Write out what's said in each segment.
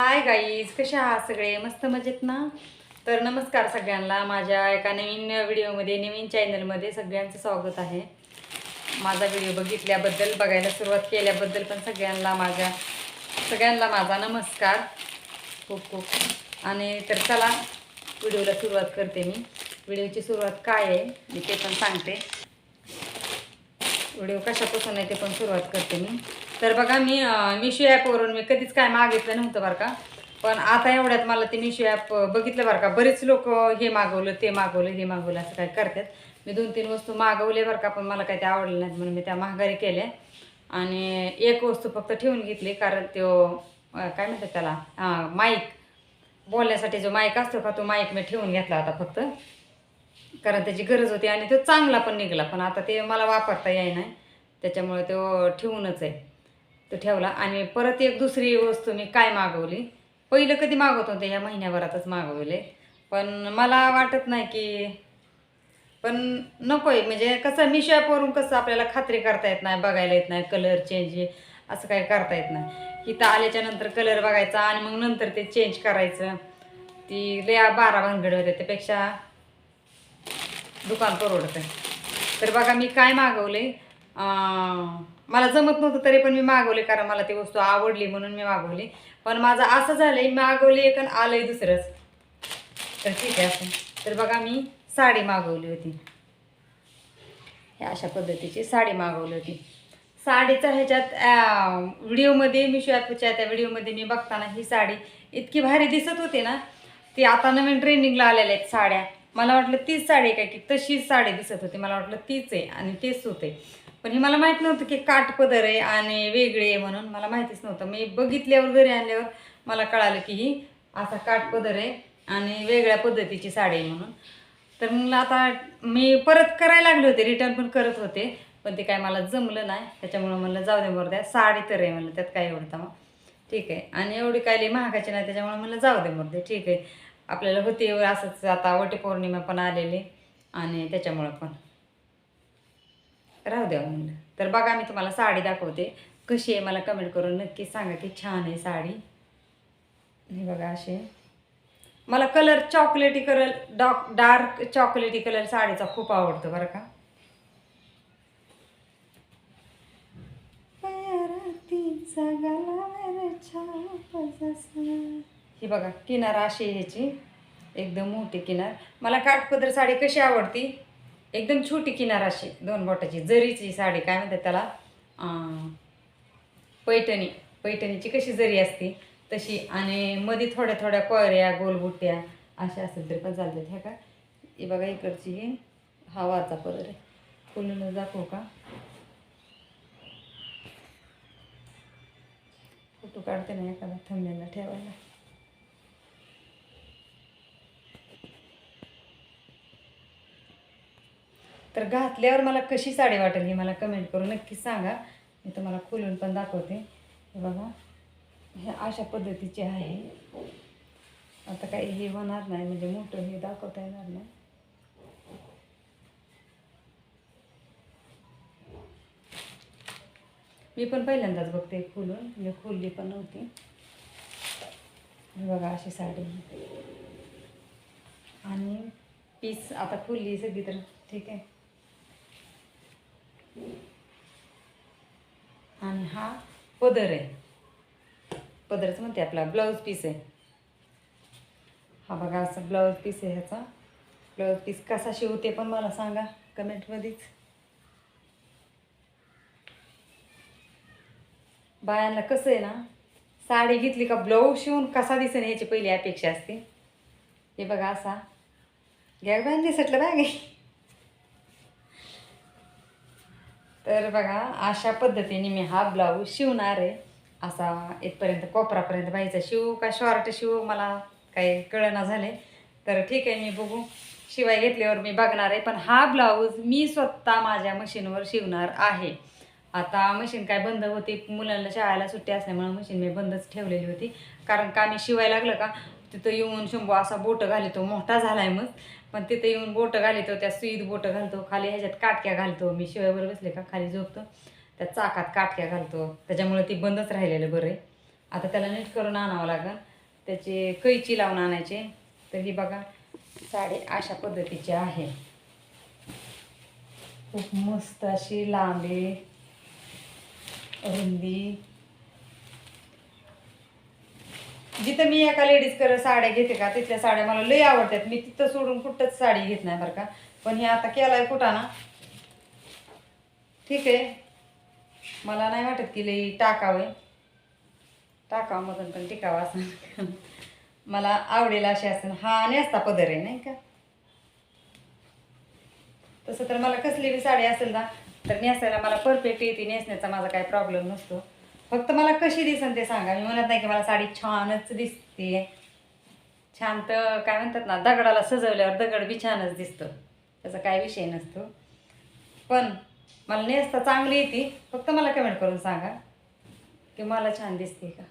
Hi guys कसे आहात सगळे? मस्त मजेत ना? तर नमस्कार सगळ्यांना. माझ्या एका नवीन व्हिडिओमध्ये नवीन चॅनलमध्ये सगळ्यांचं स्वागत आहे. माझा व्हिडिओ बघितल्याबद्दल बघायला सुरुवात केल्याबद्दल पण सगळ्यांना माझ्या सगळ्यांना माझा नमस्कार. खूप खूप. आणि तर चला व्हिडिओला सुरुवात करते मी. व्हिडिओची सुरुवात काय आहे मी ते पण सांगते. व्हिडिओ कशापासून आहे ते पण सुरुवात करते मी. तर बघा मी मिशो ॲपवरून मी कधीच काय मागितलं नव्हतं बरं का. पण आता एवढ्यात मला ते मिशो ॲप बघितलं बरं का. बरेच लोक हे मागवलं ते मागवलं हे मागवलं असं काय करतात. मी दोन तीन वस्तू मागवले बरं का पण मला काही ते आवडलं नाहीत म्हणून मी त्या महागारी केल्या. आणि एक वस्तू फक्त ठेवून घेतली कारण तो काय म्हणतात त्याला हां माईक बोलण्यासाठी जो माईक असतो का तो माईक मी ठेवून घेतला होता फक्त. कारण त्याची गरज होती आणि तो चांगला पण निघाला. पण आता ते मला वापरता येई नाही त्याच्यामुळे तो ठेवूनच आहे. तो ठेवला आणि परत एक दुसरी वस्तू मी काय मागवली? पहिलं कधी मागवत होते ह्या महिन्याभरातच मागवले. पण मला वाटत नाही की पण नको आहे म्हणजे कसं मिशो ॲपवरून कसं आपल्याला खात्री करता येत नाही बघायला येत नाही कलर चेंज असं काही करता येत नाही. इथं आल्याच्यानंतर कलर बघायचा आणि मग नंतर ते चेंज करायचं. ती लया बारा भानगड होते त्यापेक्षा दुकान परवडतं तर बघा मी काय मागवले? मला जमत नव्हतं तरी पण मी मागवले कारण मला ती वस्तू आवडली म्हणून मी मागवली. पण माझं असं झालंय मागवली एक आणि आलंय दुसरंच. तर ठीक आहे असं. तर बघा मी साडी मागवली होती. ह्या अशा पद्धतीची साडी मागवली होती. साडीचा ह्याच्यात व्हिडिओमध्ये मी ॲपच्या त्या व्हिडिओमध्ये मी बघताना ही साडी इतकी भारी दिसत होती ना ती आता नवीन ट्रेंडिंगला आलेल्या आहेत साड्या. मला वाटलं तीच साडी काय की तशीच साडी दिसत होती. मला वाटलं तीच आहे आणि तेच होते. पण हे मला माहीत नव्हतं की काठ पदर आहे आणि वेगळे आहे म्हणून मला माहितीच नव्हतं. मी बघितल्यावर घरी आणल्यावर मला कळालं की ही असा काठ पदर आहे आणि वेगळ्या पद्धतीची साडी आहे म्हणून. तर मग आता मी परत करायला लागले होते रिटर्न पण करत होते पण ते काय मला जमलं नाही. त्याच्यामुळं म्हणलं जाऊ दे बरं द्या साडी तर आहे म्हणलं त्यात काय एवढं मग ठीक आहे. आणि एवढी काय लई महागाची नाही त्याच्यामुळे म्हणलं जाऊ दे बरं ठीक आहे. आपल्याला होते असंच आता वटीपौर्णिमा पण आलेली आणि त्याच्यामुळं पण. राहू द्या म्हणलं. तर बघा मी तुम्हाला साडी दाखवते. कशी आहे मला कमेंट करून नक्की सांगा की छान आहे साडी. हे बघा असे. मला कलर चॉकलेटी कलर डॉक डार्क चॉकलेटी कलर साडीचा खूप आवडतो बरं का. ही बघा किनार अशी ह्याची. एकदम मोठी किनार. मला काठपदर साडी कशी आवडती? एकदम छोटी किनार अशी दोन बोटाची जरीची साडी काय म्हणतात त्याला? पैठणी. पैठणीची कशी जरी असते तशी. आणि मध्ये थोड्या थोड्या कोयऱ्या गोलबुट्ट्या अशा असेल तरी पण चालतात. ह्या का? हे बघा इकडची ही. हवाचा पदर आहे. फुलून दाखवू का? फोटो काढते ना एखादा थंबनेला ठेवायला. तर घातल्यावर मला कशी साडी वाटेल हे मला कमेंट करून नक्कीच सांगा. मी तुम्हाला खोलून पण दाखवते. हे बघा हे अशा पद्धतीचे आहे. आता काही हे होणार नाही म्हणजे मोठं हे दाखवता येणार नाही. मी पण पहिल्यांदाच बघते खोलून म्हणजे खोलली पण नव्हती. बघा अशी साडी. आणि पीस आता खोलली सगळी तर ठीक आहे. आणि हा पदर आहे. पदरच म्हणते आपला ब्लाऊज पीस आहे. हा बघा असा ब्लाऊज पीस आहे ह्याचा. ब्लाऊज पीस कसा शिवते पण मला सांगा कमेंटमध्येच. बायांना कसं आहे ना साडी घेतली का ब्लाऊज शिवून कसा दिसेल ह्याची पहिली अपेक्षा असते. हे बघा असा. घ्या बायांनी सटलं बाय तर बघा अशा पद्धतीने मी हा ब्लाऊज शिवणार आहे. असा इथपर्यंत कोपरापर्यंत बाईचा शिवू का शॉर्ट शिवू मला काही कळना झाले तर ठीक आहे मी बघू. शिवाय घेतल्यावर मी बघणार आहे. पण हा ब्लाऊज मी स्वतः माझ्या मशीनवर शिवणार आहे. आता मशीन काय बंद होती. मुलांना शाळेला सुट्टी असल्यामुळे मशीन मी बंदच ठेवलेली होती. कारण का मी शिवाय लागलं का? तिथं येऊन शंभू असा बोटं घालितो. मोठा झाला आहे मग. पण तिथं येऊन बोटं घालितो त्या सुईत बोटं घालतो खाली ह्याच्यात काटक्या घालतो मी शिवायवर बसले का खाली झोपतो त्या चाकात काटक्या घालतो त्याच्यामुळे ती बंदच राहिलेलं बरं आहे. आता त्याला नीट करून आणावं लागेल. त्याचे कैची लावून आणायचे. तर ही बघा साडी अशा पद्धतीची आहे. खूप मस्त अशी लांबी रुंदी. जिथं मी एका लेडीजकडे साड्या घेते का तिथल्या साड्या मला लई आवडतात. मी तिथं सोडून कुठंच साडी घेत नाही बरं का. पण हे आता केलाय कुठं ना? ठीक आहे. मला नाही वाटत की लई टाकावे टाकावं मधून पण टिकावं असं मला आवडेल असे असेल हा नेसता पदर आहे नाही का? तसं तर मला कसली बी साडी असेल ना तर नेसायला मला परफेक्ट येते. नेसण्याचा माझा काही प्रॉब्लेम नसतो. फक्त मला कशी दिसन ते सांगा. मी म्हणत नाही की मला साडी छानच दिसते. छान तर काय म्हणतात ना दगडाला सजवल्यावर दगड बी छानच दिसतो. त्याचा काय विषय नसतो. पण मला नेसता चांगली येते. फक्त मला कमेंट करून सांगा की मला छान दिसते का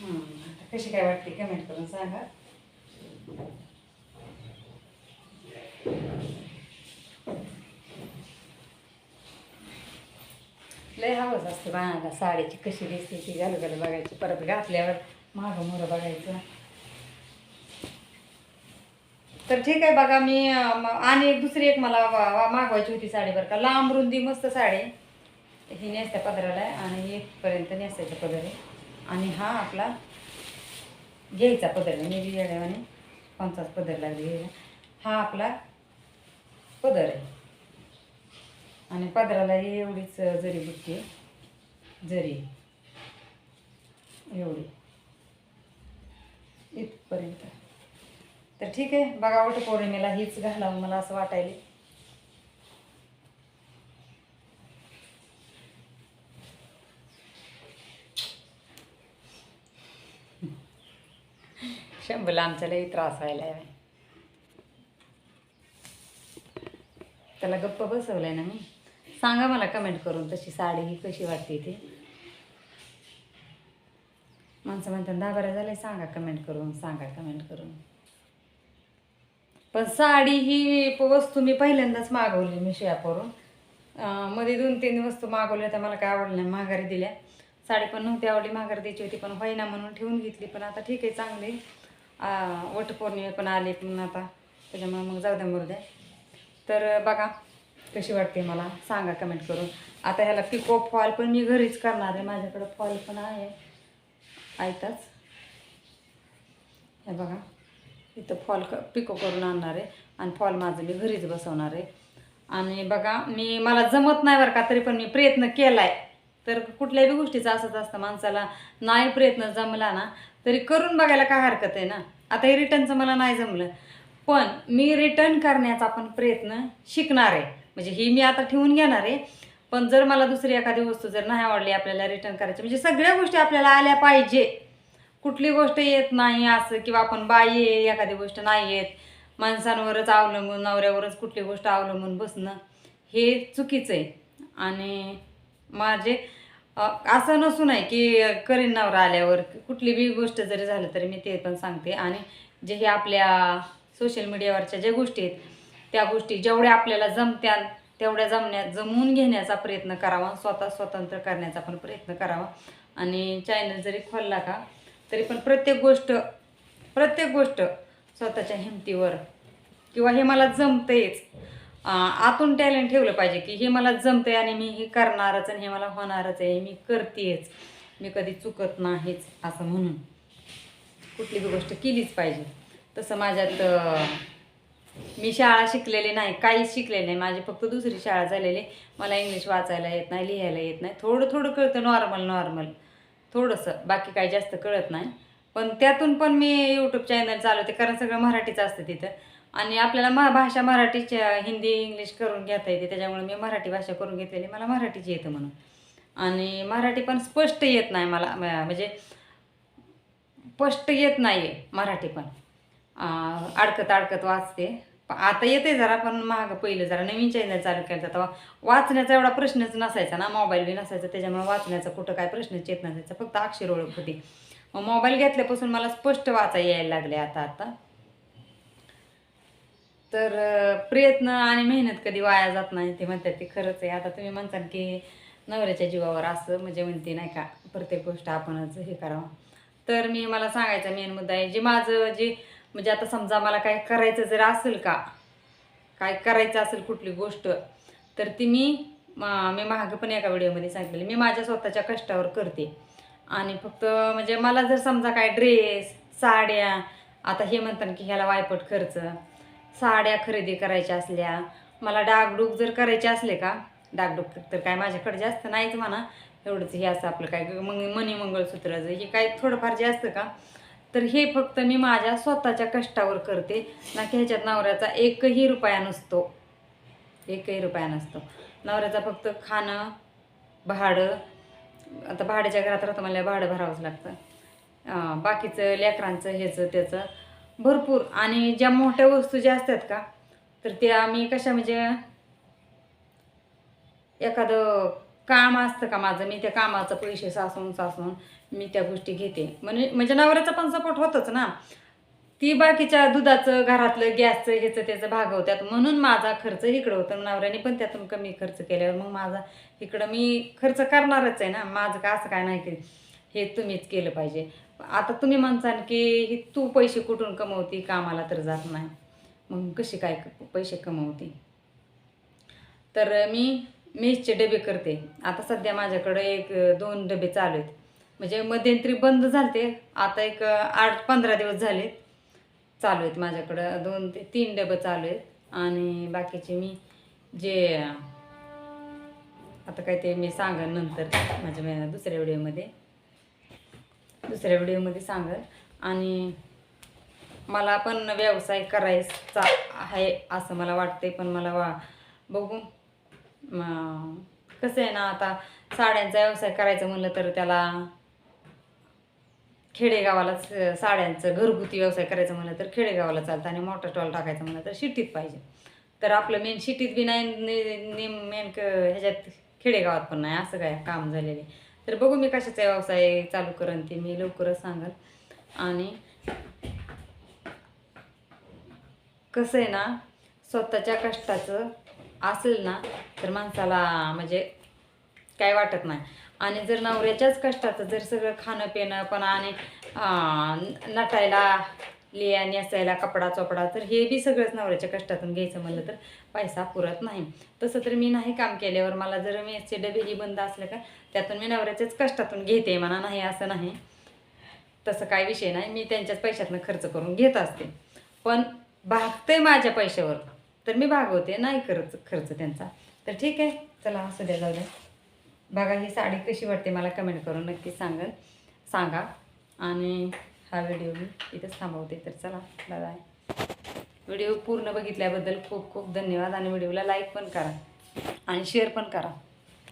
हम्म, आता कशी काय वाटते कमेंट करून सांगा. लय हवंच असतं बाळाला साडीची कशी दिसते ती घालू घालू बघायची परत घातल्यावर मागं मोरं बघायचं. तर ठीक आहे बघा मी आणि एक दुसरी एक मला वा- मागवायची होती साडी बरं का. लांब रुंदी मस्त साडी. ही नेसत्या पदराला आहे आणि इथपर्यंत नेसायच्या पदर आहे. आणि हा आपला घ्यायचा पदर मी येड्यावाने पंचाच पदर लागली घ्यायला हा आपला पदर आहे. आणि पदराला एवढीच जरी बुट्टी जरी एवढी. इथपर्यंत. तर ठीक आहे. बघा वट पौर्णिमेला हीच घालावं मला असं वाटायला शंभूला आमच्या लई त्रास व्हायला आहे त्याला गप्प बसवलंय ना मी सांगा मला कमेंट करून तशी साडी ही कशी वाटते ते माणसं म्हणतात दहा बरं झालंय सांगा कमेंट करून सांगा कमेंट करून पण साडी ही वस्तू मी पहिल्यांदाच मागवली मी ॲपवरून मध्ये दोन तीन वस्तू मागवल्या तर मला काय आवडलं नाही माघारी दिल्या साडी पण नव्हती आवडली माघारी द्यायची होती पण होईना म्हणून ठेवून घेतली पण आता ठीक आहे चांगली वटपौर्णिमे पण आली पण आता. त्याच्यामुळे मग जाऊ द्या मुरद्या तर बघा कशी वाटते मला? सांगा कमेंट करून. आता ह्याला पिको फॉल पण मी घरीच करणार आहे. माझ्याकडं फॉल पण आहे. आयताच. हे बघा. इथं फॉल क पिको करून आणणार आहे. आणि फॉल माझं मी घरीच बसवणार आहे. आणि बघा मी मला जमत नाही बरं का तरी पण मी प्रयत्न केला आहे तर कुठल्याही गोष्टीचं असंच असतं. माणसाला नाही प्रयत्न जमला ना तरी करून बघायला काय हरकत आहे ना? आता हे रिटर्नचं मला नाही जमलं. पण मी रिटर्न करण्याचा पण प्रयत्न शिकणार आहे. म्हणजे ही मी आता ठेवून घेणार आहे. पण जर मला दुसरी एखादी वस्तू जर नाही आवडली आपल्याला रिटर्न करायची म्हणजे सगळ्या गोष्टी आपल्याला आल्या पाहिजे. कुठली गोष्ट येत नाही असं किंवा आपण बाई आहे एखादी गोष्ट नाही येत. माणसांवरच अवलंबून नवऱ्यावरच कुठली गोष्ट अवलंबून बसणं हे चुकीचं आहे. आणि माझे असं नसून आहे की करीन नवरा आल्यावर. कुठली बी गोष्ट जरी झालं तरी मी ते पण सांगते. आणि जे हे आपल्या सोशल मीडियावरच्या ज्या गोष्टी आहेत त्या गोष्टी जेवढ्या आपल्याला जमत्या तेवढ्या जमण्या जमवून घेण्याचा प्रयत्न करावा. स्वतः स्वतंत्र करण्याचा पण प्रयत्न करावा. आणि चॅनल जरी खोलला का तरी पण प्रत्येक गोष्ट प्रत्येक गोष्ट स्वतःच्या हिमतीवर किंवा हे मला जमतंयच. आतून टॅलेंट ठेवलं पाहिजे की हे मला जमतंय आणि मी हे करणारच आणि हे मला होणारच आहे मी करतेच मी कधी चुकत नाहीच असं म्हणून. कुठली बी गोष्ट केलीच पाहिजे. तसं माझ्यात मी शाळा शिकलेली नाही काहीच शिकलेली नाही. माझी फक्त दुसरी शाळा झालेली मला इंग्लिश वाचायला येत नाही लिहायला येत नाही. थोडं थोडं कळतं नॉर्मल नॉर्मल. थोडंसं. बाकी काही जास्त कळत नाही. पण त्यातून पण मी यूट्यूब चॅनल चालवते कारण सगळं मराठीचं असतं तिथं. आणि आपल्याला मा भाषा मराठीच्या हिंदी इंग्लिश करून घेता येते. त्याच्यामुळे मी मराठी भाषा करून घेतलेली. मला मराठीची येतं म्हणून. आणि मराठी पण स्पष्ट येत नाही मला म्हणजे स्पष्ट येत नाही आहे मराठी पण. अडकत अडकत वाचते. आता येते जरा पण महाग पहिलं जरा नवीन चॅनल चालू केलं जातं वाचण्याचा एवढा प्रश्नच नसायचा ना मोबाईल बी नसायचा. त्याच्यामुळे वाचण्याचा कुठं काय प्रश्नच येत नसायचा. फक्त अक्षर ओळख होती. मग मोबाईल घेतल्यापासून मला स्पष्ट वाचा यायला लागले आता आता. तर प्रयत्न आणि मेहनत कधी वाया जात नाही ते म्हणतात ते खरंच आहे. आता तुम्ही म्हणताल की नवऱ्याच्या जीवावर असं म्हणजे म्हणते नाही का प्रत्येक गोष्ट आपणच हे करावं. तर मी मला सांगायचा मेन मुद्दा आहे जे माझं जे म्हणजे आता समजा मला काय करायचं जर असेल का काय करायचं असेल कुठली गोष्ट तर ती मी मा- मी मागं पण एका व्हिडिओमध्ये सांगितलेली. मी माझ्या स्वतःच्या कष्टावर करते. आणि फक्त म्हणजे मला जर समजा काय ड्रेस साड्या आता हे म्हणतात की ह्याला वायपट खर्च साड्या खरेदी करायच्या असल्या मला डागडूग जर करायचे असले का? डागडूग तर काय माझ्याकडे जास्त नाहीच म्हणा. एवढंच हे असं आपलं काय मग मनी मंगळसूत्राचं हे काय थोडंफार जास्त का? तर हे फक्त मी माझ्या स्वतःच्या कष्टावर करते. ना की ह्याच्यात नवऱ्याचा एकही रुपया नसतो. एकही रुपया नसतो. नवऱ्याचा फक्त खाणं भाडं आता भाड्याच्या घरात राहतं मला भाडं भरावंच लागतं. बाकीचं लेकरांचं ह्याचं त्याचं भरपूर. आणि ज्या मोठ्या वस्तू ज्या असतात का तर त्या मी कशा म्हणजे एखादं काम असतं का माझं मी त्या कामाचं पैसे सासून सासून मी त्या गोष्टी घेते. म्हणजे म्हणजे नवऱ्याचा पण सपोर्ट होतच ना. ती बाकीच्या दुधाचं घरातलं गॅसचं ह्याचं त्याचं भागवतात म्हणून माझा खर्च इकडं होतं नवऱ्याने पण त्यातून कमी खर्च केल्यावर मग माझा इकडं मी खर्च करणारच आहे ना. माझं का असं काय नाही की हे तुम्हीच केलं पाहिजे. आता तुम्ही म्हणसाल की ही तू पैसे कुठून कमवती? कामाला तर जात नाही. मग कशी काय पैसे कमवती? तर मी मेसचे डबे करते. आता सध्या माझ्याकडे एक दोन डबे चालू आहेत. म्हणजे मध्यंतरी बंद झालते. आता एक आठ पंधरा दिवस झाले चालू आहेत माझ्याकडं. दोन ते तीन डबं चालू आहेत. आणि बाकीचे मी जे आता काय ते मी सांगा नंतर माझ्या दुसऱ्या व्हिडिओमध्ये. दुसऱ्या व्हिडिओमध्ये सांगेल. आणि मला पण व्यवसाय करायचा आहे असं मला वाटते पण मला वा बघू. कसं आहे ना आता साड्यांचा व्यवसाय करायचं म्हणलं तर त्याला खेडेगावालाच साड्यांचं घरगुती व्यवसाय करायचं म्हणलं तर खेडेगावाला चालतं आणि मोठा स्टॉल टाकायचं म्हणलं तर शिटीत पाहिजे. तर आपलं मेन शिटीत बी नाही मेन ह्याच्यात खेडेगावात पण नाही असं काय काम झालेले तर बघू मी कशाचा व्यवसाय चालू करेन ते मी लवकरच सांगाल. आणि कसं आहे ना स्वतःच्या कष्टाचं असेल ना तर माणसाला म्हणजे काय वाटत नाही. आणि जर नवऱ्याच्याच कष्टाचं जर सगळं खाणं पिणं पण आणि नटायला नटायला लिया नेसायला कपडा चोपडा तर हे बी सगळंच नवऱ्याच्या कष्टातून घ्यायचं म्हणलं तर पैसा पुरत नाही. तसं तर मी नाही काम केल्यावर मला जर मेसचे डबे ही बंद असले का त्यातून मी नवऱ्याच्याच कष्टातून घेते म्हणा नाही असं नाही. तसं काय विषय नाही. मी त्यांच्याच पैशातनं खर्च करून घेत असते. पण भागते माझ्या पैशावर. तर मी भागवते नाही खर्च खर्च त्यांचा. तर ठीक आहे चला असू द्या जाऊ द्या. बघा ही साडी कशी वाटते मला कमेंट करून नक्की सांगाल सांगा. आणि हा व्हिडिओ मी इथंच थांबवते. तर चला बाय व्हिडिओ पूर्ण बघितल्याबद्दल खूप खूप धन्यवाद आणि व्हिडिओला लाईक पण करा आणि शेअर पण करा.